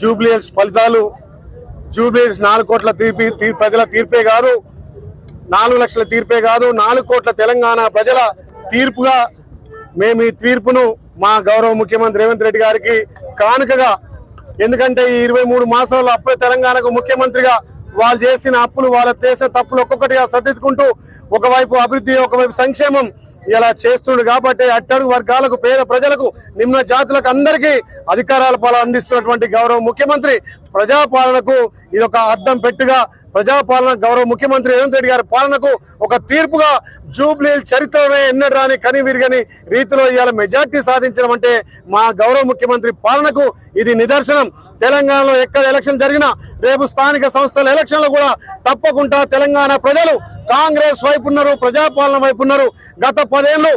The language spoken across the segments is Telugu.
జూబ్లీహిల్స్ ఫలితాలు. జూబ్లీహిల్స్ నాలుగు కోట్ల తీర్పి ప్రజల తీర్పే కాదు. నాలుగు లక్షల తీర్పే కాదు. నాలుగు కోట్ల తెలంగాణ ప్రజల తీర్పుగా మేము ఈ తీర్పును మా గౌరవ ముఖ్యమంత్రి రేవంత్ రెడ్డి గారికి కానుకగా ఎందుకంటే ఈ ఇరవై మూడు మాసాలు అప్పుడే తెలంగాణకు ముఖ్యమంత్రిగా వాళ్ళు చేసిన అప్పులు వాళ్ళ చేసిన తప్పులు ఒక్కొక్కటిగా సర్దిద్దుకుంటూ ఒకవైపు అభివృద్ధి ఒకవైపు సంక్షేమం ఇలా చేస్తుండు కాబట్టి అట్టడుగు వర్గాలకు పేద ప్రజలకు నిమ్న జాతులకు అందరికీ అధికారాల పాలన అందిస్తున్నటువంటి గౌరవ ముఖ్యమంత్రి ప్రజాపాలనకు ఇది ఒక అర్థం పెట్టుగా ప్రజాపాలన గౌరవ ముఖ్యమంత్రి రేవంత్ రెడ్డి గారి పాలనకు ఒక తీర్పుగా జూబ్లీ చరిత్రలోనే ఎన్నడరాని కని రీతిలో ఇవాళ మెజార్టీ సాధించడం అంటే మా గౌరవ ముఖ్యమంత్రి పాలనకు ఇది నిదర్శనం. తెలంగాణలో ఎక్కడ ఎలక్షన్ జరిగినా రేపు స్థానిక సంస్థల ఎలక్షన్లు కూడా తప్పకుండా తెలంగాణ ప్రజలు కాంగ్రెస్ వైపు ఉన్నారు ప్రజాపాలన వైపు ఉన్నారు. గత పదేళ్ళు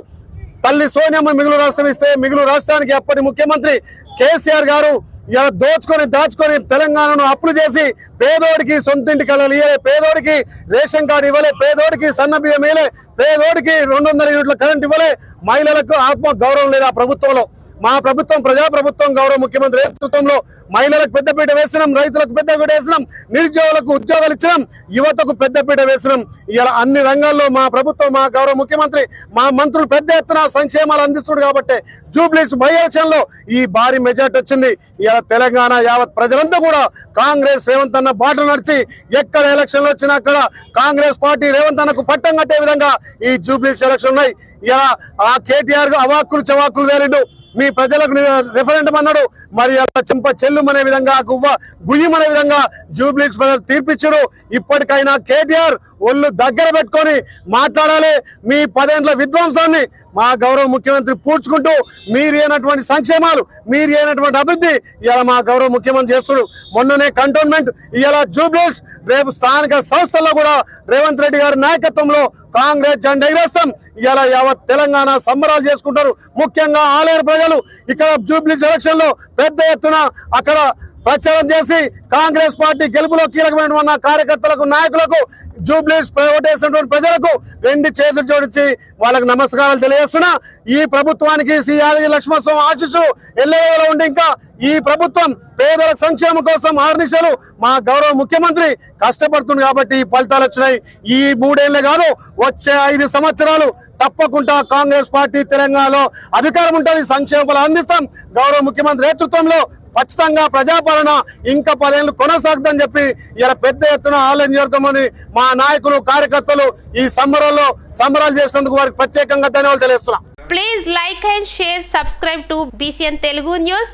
తల్లి సోనియమ్మ మిగులు రాష్ట్రం ఇస్తే మిగులు రాష్ట్రానికి అప్పటి ముఖ్యమంత్రి కేసీఆర్ గారు ఇలా దోచుకొని దాచుకొని తెలంగాణను అప్పులు చేసి పేదోడికి సొంతింటి కళలు ఇవ్వలే పేదోడికి రేషన్ కార్డు ఇవ్వలే పేదోడికి సన్న బియ్యం ఇవ్వలే పేదోడికి రెండు వందల యూనిట్ల కరెంట్ ఇవ్వలే. మహిళలకు ఆత్మ గౌరవం లేదు ఆ ప్రభుత్వంలో. మా ప్రభుత్వం ప్రజా ప్రభుత్వం గౌరవ ముఖ్యమంత్రి నేతృత్వంలో మహిళలకు పెద్దపీట వేసినాం రైతులకు పెద్దపీట వేసినాం నిరుద్యోగులకు ఉద్యోగాలు ఇచ్చినాం యువతకు పెద్దపీట వేసినాం. ఇలా అన్ని రంగాల్లో మా ప్రభుత్వం మా గౌరవ ముఖ్యమంత్రి మా మంత్రులు పెద్ద ఎత్తున సంక్షేమాలు అందిస్తున్నారు కాబట్టి జూబ్లీస్ బై ఎలక్షన్లో ఈ భారీ మెజార్టీ వచ్చింది. ఇలా తెలంగాణ యావత్ ప్రజలంతా కూడా కాంగ్రెస్ రేవంత్ అన్న బాటలు నడిచి ఎక్కడ ఎలక్షన్లు వచ్చినా అక్కడ కాంగ్రెస్ పార్టీ రేవంత్ అన్నకు పట్టం కట్టే విధంగా ఈ జూబ్లీస్ ఎలక్షన్ ఉన్నాయి. ఇలా ఆ కేటీఆర్ అవాక్కులు చవాక్కులు వేలిండు. మీ ప్రజలకు రెఫరెండం అన్నాడు. మరి అలా చెంప చెల్లుమనే విధంగా గువ్వ గుయ్యమనే విధంగా జూబ్లీస్ ప్రజలు తీర్పిచ్చారు. ఇప్పటికైనా కేటీఆర్ ఒళ్ళు దగ్గర పెట్టుకొని మాట్లాడాలి. మీ పదేండ్ల విధ్వంసాన్ని మా గౌరవ ముఖ్యమంత్రి పూడ్చుకుంటూ మీరు అయినటువంటి సంక్షేమాలు మీరు అయినటువంటి అభివృద్ధి ఇలా మా గౌరవ ముఖ్యమంత్రి చేస్తున్నారు మొన్ననే కంటోన్మెంట్ ఇలా జూబ్లీస్ రేపు స్థానిక సంస్థల్లో కూడా రేవంత్ రెడ్డి గారి నాయకత్వంలో కాంగ్రెస్ జెండా ఎగరేస్తాం. ఇలా యావత్ తెలంగాణ సంబరాలు చేసుకుంటారు. ముఖ్యంగా ఆలయ ప్రజలు ఇక్కడ జూబ్లీ ఎలక్షన్లో పెద్ద ఎత్తున అక్కడ ప్రచారం చేసి కాంగ్రెస్ పార్టీ గెలుపులో కీలకమైన కార్యకర్తలకు నాయకులకు జూబ్లీస్ ఓటేసినటువంటి ప్రజలకు రెండు చేతులు జోడించి వాళ్ళకు నమస్కారాలు తెలియజేస్తున్నా. ఈ ప్రభుత్వానికి శ్రీ యాదగిరి లక్ష్మణస్వామి ఆశీస్సు. ఎల్లవేళ ఉండి ఇంకా ఈ ప్రభుత్వం పేదల సంక్షేమం కోసం ఆర్నిశలు. మా గౌరవ ముఖ్యమంత్రి కష్టపడుతుంది కాబట్టి ఈ ఫలితాలు వచ్చినాయి. ఈ మూడేళ్ళే కాదు వచ్చే ఐదు సంవత్సరాలు తప్పకుండా కాంగ్రెస్ పార్టీ తెలంగాణలో అధికారం ఉంటుంది సంక్షేమాలు అందిస్తాం. గౌరవ ముఖ్యమంత్రి నేతృత్వంలో ఖచ్చితంగా ప్రజాపాలన ఇంకా పదేళ్ళు కొనసాగుతుందని చెప్పి ఇలా పెద్ద ఎత్తున ఆలయ నియోజకమని మా నాయకులు కార్యకర్తలు ఈ సంబరాల్లో సంబరాలు చేసినందుకు వారికి ప్రత్యేకంగా ధన్యవాదాలు తెలియజేస్తున్నాం please like and share subscribe to BCN Telugu news